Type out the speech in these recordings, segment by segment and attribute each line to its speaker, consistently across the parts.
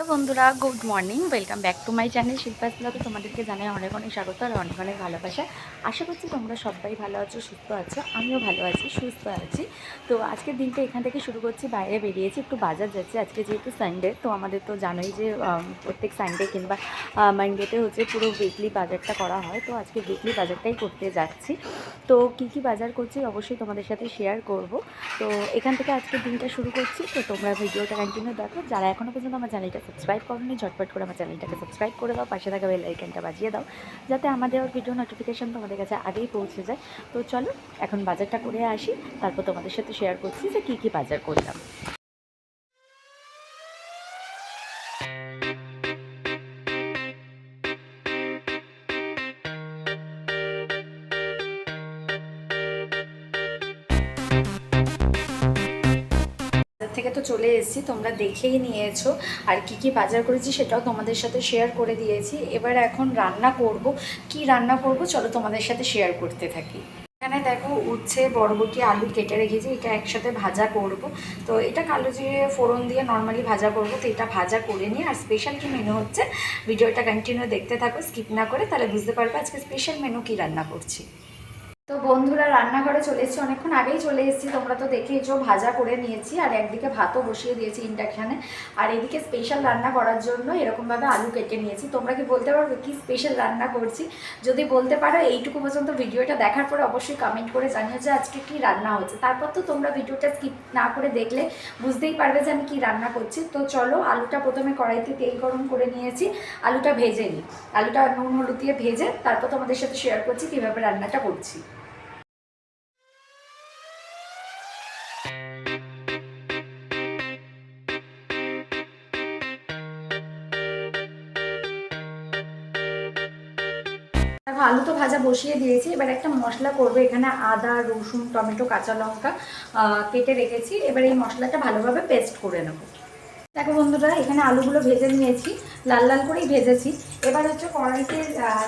Speaker 1: তো বন্ধুরা good morning welcome back to my channel Shilpa's ব্লগে তোমাদেরকে জানাই অনেক অনেক স্বাগত আর অনেক অনেক ভালোবাসা। আশা করছি তোমরা সবাই ভালো আছো, সুস্থ আছো, আমিও ভালো আছি, সুস্থ আছি। তো আজকের দিনটা এখান থেকে শুরু করছি, বাইরে বেরিয়েছি, একটু বাজার যাচ্ছি। আজকে যেহেতু সানডে তো আমাদের তো জানোই যে প্রত্যেক সানডে কিংবা মানডেতে হচ্ছে পুরো উইকলি বাজারটা করা হয়। তো আজকে উইকলি বাজারটাই করতে যাচ্ছি। তো কি কি বাজার করছি অবশ্যই তোমাদের সাথে শেয়ার করব। তো এখান থেকে আজকের দিনটা শুরু করছি। তো তোমরা ভিডিওটা কন্টিনিউ দেখো। যারা এখনও পর্যন্ত আমার চ্যানেলটা সাবস্ক্রাইব করোনি ঝটপট করে আমার চ্যানেলটাকে সাবস্ক্রাইব করে দাও, পাশে থাকা বেল আইকনটা বাজিয়ে দাও, যাতে আমাদের ভিডিও নোটিফিকেশান তোমাদের কাছে আগেই পৌঁছে যায়। তো চলো, এখন বাজারটা করে আসি, তারপর তোমাদের সাথে শেয়ার করছি যে কী কী বাজার করলাম। থেকে তো চলে এসেছি, তোমরা দেখেই নিয়েছো। আর কি কি বাজার করেছি সেটাও তোমাদের সাথে শেয়ার করে দিয়েছি। এবার এখন রান্না করব। কি রান্না করব চলো তোমাদের সাথে শেয়ার করতে থাকি। এখানে দেখো উচ্ছে, বরবটি, আলু কেটে রেখেছি, এটা একসাথে ভাজা করব। তো এটা কালো জিরে ফোড়ন দিয়ে নর্মালি ভাজা করব, তো এটা ভাজা করে নিয়ে। আর স্পেশাল কি মেনু হচ্ছে, ভিডিওটা কন্টিনিউ দেখতে থাকো স্কিপ না করে, তাহলে বুঝতে পারবে আজকে স্পেশাল মেনু কি রান্না করছি। তো বন্ধুরা, রান্নাঘরে চলে এসেছি। অনেকক্ষণ আগেই চলে এসেছি। তোমরা তো দেখেইছো ভাজা করে নিয়েছি আর একদিকে ভাতও বসিয়ে দিয়েছি ইন্ডাকশানে। আর এদিকে স্পেশাল রান্না করার জন্য এরকমভাবে আলু কেটে নিয়েছি। তোমরা কি বলতে পারবে কি স্পেশাল রান্না করছি? যদি বলতে পারো, এইটুকু পর্যন্ত ভিডিওটা দেখার পরে অবশ্যই কমেন্ট করে জানিও যে আজকে কি রান্না হচ্ছে। তারপর তো তোমরা ভিডিওটা স্কিপ না করে দেখলে বুঝতেই পারবে যে আমি কি রান্না করছি। তো চলো, আলুটা প্রথমে কড়াইতে তেল গরম করে নিয়েছি। আলুটা ভেজে নিই। আলুটা নুন, হলুদ দিয়ে ভেজে তারপর তোমাদের সাথে শেয়ার করছি কীভাবে রান্নাটা করছি। আলু তো ভাজা বসিয়ে দিয়েছি। এবার একটা মশলা করবে। এখানে আদা, রসুন, টমেটো, কাঁচা লঙ্কা কেটে রেখেছি। এবার এই মশলাটা ভালোভাবে পেস্ট করে নেব। দেখো বন্ধুরা, এখানে আলুগুলো ভেজে নিয়েছি, লাল লাল করেই ভেজেছি। এবার হচ্ছে কড়াইতে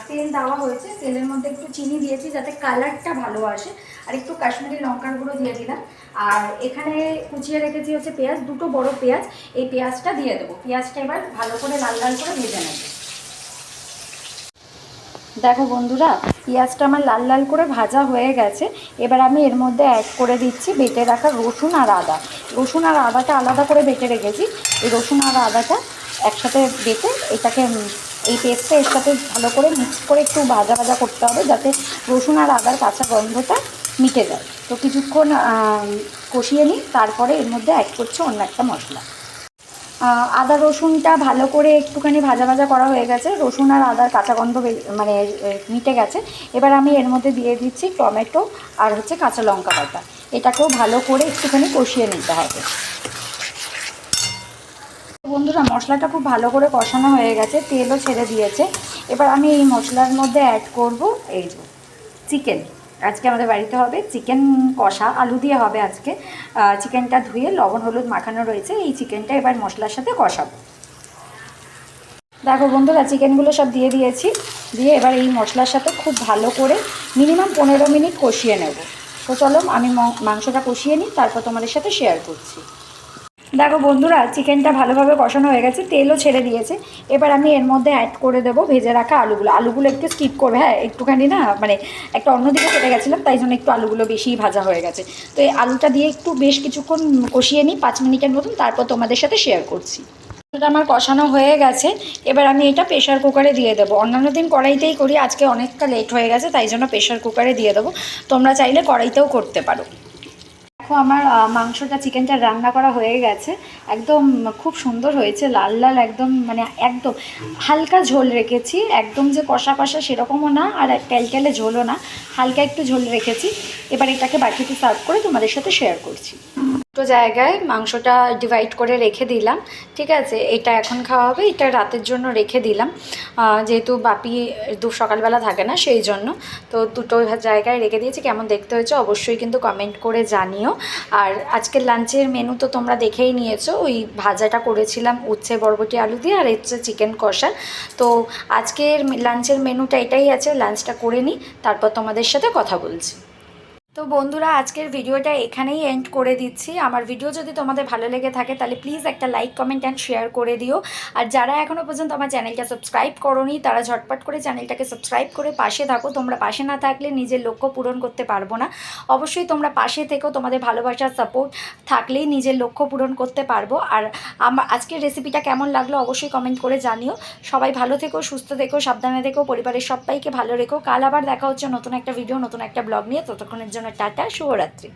Speaker 1: তেল দেওয়া হয়েছে, তেলের মধ্যে একটু চিনি দিয়েছি যাতে কালারটা ভালো আসে, আর একটু কাশ্মীরি লঙ্কার গুঁড়ো দিয়ে দিলাম। আর এখানে কুচিয়ে রেখেছি হচ্ছে পেঁয়াজ, দুটো বড় পেঁয়াজ, এই পেঁয়াজটা দিয়ে দেবো। পেঁয়াজটা এবার ভালো করে লাল লাল করে ভেজে নেব। দেখো বন্ধুরা, পেঁয়াজটা আমার লাল লাল করে ভাজা হয়ে গেছে। এবার আমি এর মধ্যে অ্যাড করে দিচ্ছি বেটে রাখা রসুন আর আদা। রসুন আর আদাটা আলাদা করে বেটে রেখেছি। এই রসুন আর আদাটা একসাথে বেটে এটাকে এই পেস্টটা এর সাথে ভালো করে মিক্স করে একটু ভাজা ভাজা করতে হবে যাতে রসুন আর আদার কাঁচা গন্ধটা মিটে যায়। তো কিছুক্ষণ কষিয়ে নিই, তারপরে এর মধ্যে অ্যাড করছি অন্য একটা মশলা। আদা রসুনটা ভালো করে একটুখানি ভাজা ভাজা করা হয়ে গেছে। রসুন আর আদার কাঁচা গন্ধ মানে মিটে গেছে। এবার আমি এর মধ্যে দিয়ে দিচ্ছি টমেটো আর হচ্ছে কাঁচা লঙ্কা বাটা। এটাকেও ভালো করে একটুখানি কষিয়ে নিতে হবে। বন্ধুরা, মশলাটা খুব ভালো করে কষানো হয়ে গেছে, তেলও ছেড়ে দিয়েছে। এবার আমি এই মশলার মধ্যে অ্যাড করব এই চিকেন আজকে আমাদের বাড়িতে হবে চিকেন কষা, আলু দিয়ে হবে আজকে। চিকেনটা ধুয়ে লবণ, হলুদ মাখানো রয়েছে। এই চিকেনটা এবার মশলার সাথে কষাবো। দেখো বন্ধুরা, চিকেনগুলো সব দিয়ে দিয়েছি। দিয়ে এবার এই মশলার সাথে খুব ভালো করে মিনিমাম পনেরো মিনিট কষিয়ে নেব। তো চলো, আমি মাংসটা কষিয়ে নিই, তারপর তোমাদের সাথে শেয়ার করছি। দেখো বন্ধুরা চিকেনটা ভালোভাবে কষানো হয়ে গেছে, তেলও ছেড়ে দিয়েছে। এবার আমি এর মধ্যে অ্যাড করে দেবো ভেজে রাখা আলুগুলো। আলুগুলো একটু স্কিপ করবে হ্যাঁ একটুখানি না মানে একটা অন্যদিকে কেটে গেছিলাম, তাই জন্য একটু আলুগুলো বেশিই ভাজা হয়ে গেছে। তো এই আলুটা দিয়ে একটু বেশ কিছুক্ষণ কষিয়ে নিই, পাঁচ মিনিটের মতন, তারপর তোমাদের সাথে শেয়ার করছি। এটা আমার কষানো হয়ে গেছে, এবার আমি এটা প্রেশার কুকারে দিয়ে দেবো। অন্যান্য দিন কড়াইতেই করি, আজকে অনেকটা লেট হয়ে গেছে, তাই জন্য প্রেশার কুকারে দিয়ে দেবো। তোমরা চাইলে কড়াইতেও করতে পারো। দেখো আমার মাংসটা চিকেনটা রান্না করা হয়ে গেছে। একদম খুব সুন্দর হয়েছে, লাল লাল একদম মানে একদম হালকা ঝোল রেখেছি। একদম যে কষা কষা সেরকমও না, আর টেলটেলে ঝোলও না, হালকা একটু ঝোল রেখেছি। এবার এটাকে বাকিতে সার্ভ করে তোমাদের সাথে শেয়ার করছি। দুটো জায়গায় মাংসটা ডিভাইড করে রেখে দিলাম, ঠিক আছে? এটা এখন খাওয়া হবে, এটা রাতের জন্য রেখে দিলাম। যেহেতু বাপি দু সকালবেলা থাকে না, সেই জন্য। তো দুটো জায়গায় রেখে দিয়েছি, কেমন দেখতে হয়েছে অবশ্যই কিন্তু কমেন্ট করে জানিও। আর আজকের লাঞ্চের মেনু তো তোমরা দেখেই নিয়েছো, ওই ভাজাটা করেছিলাম উচ্ছে, বরবটি, আলু দিয়ে, আর হচ্ছে চিকেন কষা। তো আজকের লাঞ্চের মেনুটা এটাই আছে, লাঞ্চটা করে নিই তারপর তোমাদের সাথে কথা বলছি। তো বন্ধুরা, আজকের ভিডিওটা এখানেই এন্ড করে দিচ্ছি। আমার ভিডিও যদি তোমাদের ভালো লেগে থাকে, তাহলে প্লিজ একটা লাইক কমেন্ট অ্যান্ড শেয়ার করে দিও। আর যারা এখনও পর্যন্ত আমার চ্যানেলটা সাবস্ক্রাইব করোনি, তারা ঝটপট করে চ্যানেলটাকে সাবস্ক্রাইব করে পাশে থাকো। তোমরা পাশে না থাকলে নিজের লক্ষ্য পূরণ করতে পারব না। অবশ্যই তোমরা পাশে থেকো, তোমাদের ভালোবাসার সাপোর্ট থাকলেই নিজের লক্ষ্য পূরণ করতে পারব। আর আমার আজকের রেসিপিটা কেমন লাগল অবশ্যই কমেন্ট করে জানিও। সবাই ভালো থেকো, সুস্থ থেকো, সাবধানে থেকো, পরিবারের সবাইকে ভালো রেখো। কাল আবার দেখা হচ্ছে নতুন একটা ভিডিও নতুন একটা ব্লগ নিয়ে। ততক্ষণের জন্য টাটা শুভরাত্রি।